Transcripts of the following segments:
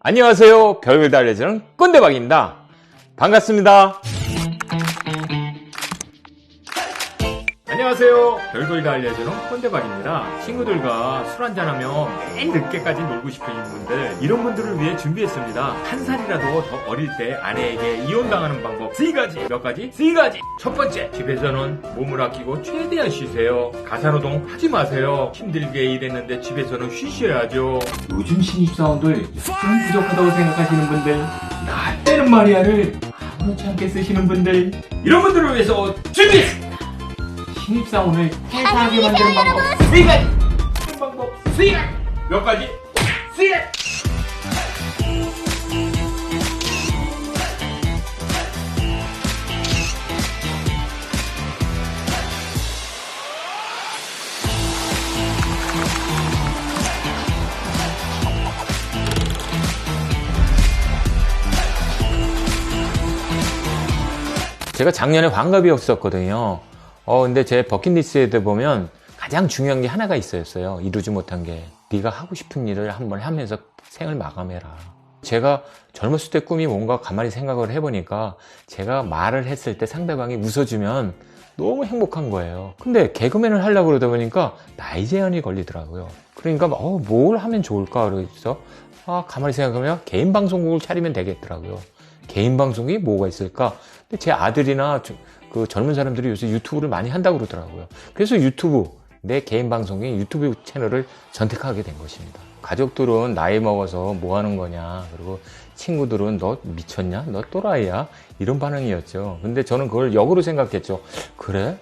안녕하세요. 별걸 다 알려주는 꼰대박입니다. 반갑습니다. 안녕하세요. 다 알려주는 꼰대박입니다. 친구들과 술 한잔하며 매일 늦게까지 놀고 싶으신 분들, 이런 분들을 위해 준비했습니다. 한 살이라도 더 어릴 때 아내에게 이혼당하는 방법 세 가지. 몇 가지? 세 가지. 첫 번째, 집에서는 몸을 아끼고 최대한 쉬세요. 가사노동 하지 마세요. 힘들게 일했는데 집에서는 쉬셔야죠. 요즘 신입사원들 좀 부족하다고 생각하시는 분들, 나 때는 말이야를 아무렇지 않게 쓰시는 분들, 이런 분들을 위해서 준비했습니다. 신입사원을 퇴사하게 만드는 방법. 세 가지 그 방법. 세 가지 몇 가지? 세 제가 작년에 환갑이었었거든요. 어, 근데 제 버킷리스트에 보면 가장 중요한 게 하나가 있었어요. 이루지 못한 게. 네가 하고 싶은 일을 한번 하면서 생을 마감해라. 제가 젊었을 때 꿈이 뭔가 가만히 생각을 해보니까 제가 말을 했을 때 상대방이 웃어주면 너무 행복한 거예요. 근데 개그맨을 하려고 그러다 보니까 나이 제한이 걸리더라고요. 그러니까 어, 뭘 하면 좋을까 그래서 아, 가만히 생각하면 개인 방송국을 차리면 되겠더라고요. 개인 방송이 뭐가 있을까? 근데 제 아들이나 저- 그 젊은 사람들이 요새 유튜브를 많이 한다고 그러더라고요. 그래서 유튜브, 내 개인 방송인 유튜브 채널을 선택하게 된 것입니다. 가족들은 나이 먹어서 뭐 하는 거냐, 그리고 친구들은 너 미쳤냐? 너 또라이야? 이런 반응이었죠. 근데 저는 그걸 역으로 생각했죠. 그래?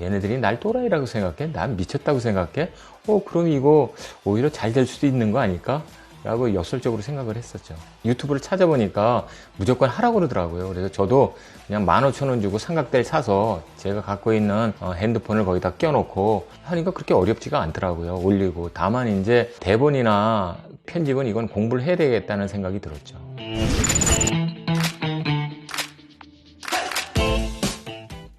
얘네들이 날 또라이라고 생각해? 난 미쳤다고 생각해? 어, 그럼 이거 오히려 잘 될 수도 있는 거 아닐까? 라고 역설적으로 생각을 했었죠. 유튜브를 찾아보니까 무조건 하라고 그러더라고요. 그래서 저도 그냥 15,000원 주고 삼각대를 사서 제가 갖고 있는 어, 핸드폰을 거기다 껴놓고 하니까 그렇게 어렵지가 않더라고요. 올리고. 다만 이제 대본이나 편집은 이건 공부를 해야 되겠다는 생각이 들었죠.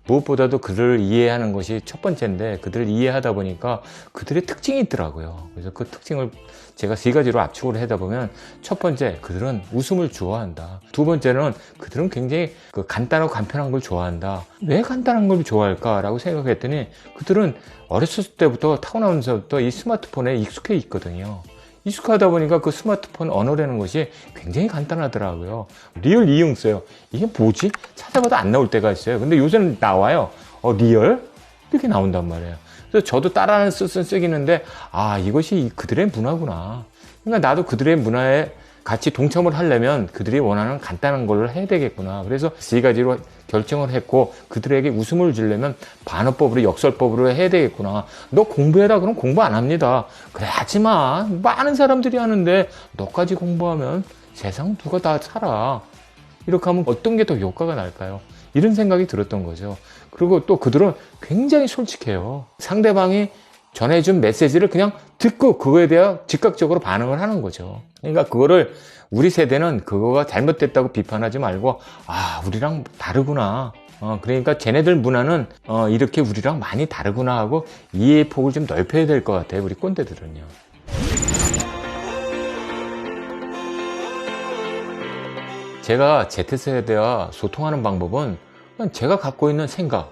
무엇보다도 그들을 이해하는 것이 첫 번째인데 그들을 이해하다 보니까 그들의 특징이 있더라고요. 그래서 그 특징을 제가 세 가지로 압축을 하다 보면 첫 번째 그들은 웃음을 좋아한다. 두 번째는 그들은 굉장히 그 간단하고 간편한 걸 좋아한다. 왜 간단한 걸 좋아할까라고 생각했더니 그들은 어렸을 때부터 타고나면서부터 이 스마트폰에 익숙해 있거든요. 익숙하다 보니까 그 스마트폰 언어라는 것이 굉장히 간단하더라고요. 리얼 이용 써요. 이게 뭐지? 찾아봐도 안 나올 때가 있어요. 근데 요새는 나와요. 어, 리얼? 이렇게 나온단 말이에요. 그래서 저도 따라하는 쓰긴 쓰기는데, 아, 이것이 그들의 문화구나. 그러니까 나도 그들의 문화에 같이 동참을 하려면 그들이 원하는 간단한 걸로 해야 되겠구나. 그래서 세 가지로 결정을 했고 그들에게 웃음을 주려면 반어법으로 역설법으로 해야 되겠구나. 너 공부해라 그럼 공부 안 합니다. 그래 하지만 많은 사람들이 하는데 너까지 공부하면 세상 누가 다 살아. 이렇게 하면 어떤 게 더 효과가 날까요? 이런 생각이 들었던 거죠. 그리고 또 그들은 굉장히 솔직해요. 상대방이 전해준 메시지를 그냥 듣고 그거에 대해 즉각적으로 반응을 하는 거죠. 그러니까 그거를 우리 세대는 그거가 잘못됐다고 비판하지 말고 아 우리랑 다르구나. 어, 그러니까 쟤네들 문화는 어, 이렇게 우리랑 많이 다르구나 하고 이해의 폭을 좀 넓혀야 될 것 같아요. 우리 꼰대들은요. 제가 Z세대와 소통하는 방법은 제가 갖고 있는 생각,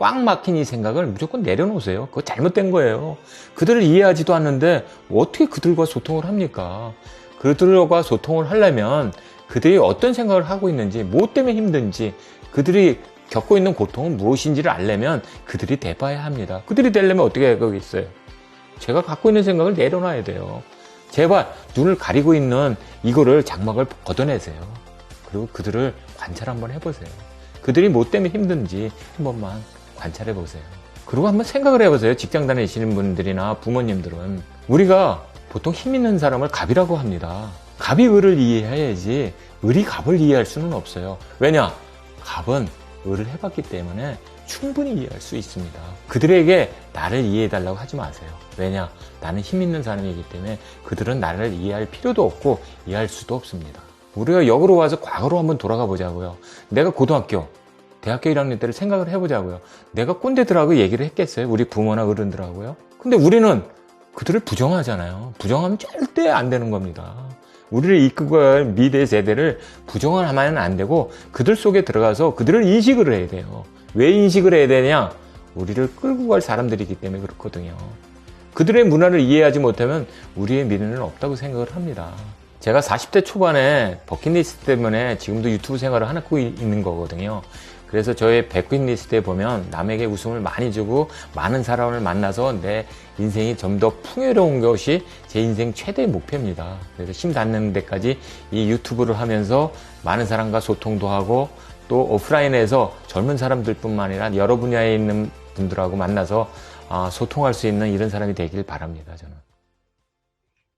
꽉 막힌 이 생각을 무조건 내려놓으세요. 그거 잘못된 거예요. 그들을 이해하지도 않는데 어떻게 그들과 소통을 합니까? 그들과 소통을 하려면 그들이 어떤 생각을 하고 있는지, 뭐 때문에 힘든지, 그들이 겪고 있는 고통은 무엇인지를 알려면 그들이 돼봐야 합니다. 그들이 되려면 어떻게 하겠어요? 제가 갖고 있는 생각을 내려놔야 돼요. 제발 눈을 가리고 있는 이거를 장막을 걷어내세요. 그리고 그들을 관찰 한번 해보세요. 그들이 뭐 때문에 힘든지 한 번만 관찰해 보세요. 그리고 한번 생각을 해보세요. 직장 다니시는 분들이나 부모님들은 우리가 보통 힘 있는 사람을 갑이라고 합니다. 갑이 을을 이해해야지 을이 갑을 이해할 수는 없어요. 왜냐? 갑은 을을 해봤기 때문에 충분히 이해할 수 있습니다. 그들에게 나를 이해해달라고 하지 마세요. 왜냐? 나는 힘 있는 사람이기 때문에 그들은 나를 이해할 필요도 없고 이해할 수도 없습니다. 우리가 역으로 와서 과거로 한번 돌아가 보자고요. 내가 고등학교, 대학교 1학년 때를 생각을 해보자고요. 내가 꼰대들하고 얘기를 했겠어요? 우리 부모나 어른들하고요? 근데 우리는 그들을 부정하잖아요. 부정하면 절대 안 되는 겁니다. 우리를 이끌고 갈 미래 세대를 부정하면 안 되고 그들 속에 들어가서 그들을 인식을 해야 돼요. 왜 인식을 해야 되냐? 우리를 끌고 갈 사람들이기 때문에 그렇거든요. 그들의 문화를 이해하지 못하면 우리의 미래는 없다고 생각을 합니다. 제가 40대 초반에 버킷리스트 때문에 지금도 유튜브 생활을 하고 있는 거거든요. 그래서 저의 버킷리스트에 보면 남에게 웃음을 많이 주고 많은 사람을 만나서 내 인생이 좀 더 풍요로운 것이 제 인생 최대의 목표입니다. 그래서 힘 닿는 데까지 이 유튜브를 하면서 많은 사람과 소통도 하고 또 오프라인에서 젊은 사람들 뿐만 아니라 여러 분야에 있는 분들하고 만나서 아, 소통할 수 있는 이런 사람이 되길 바랍니다. 저는.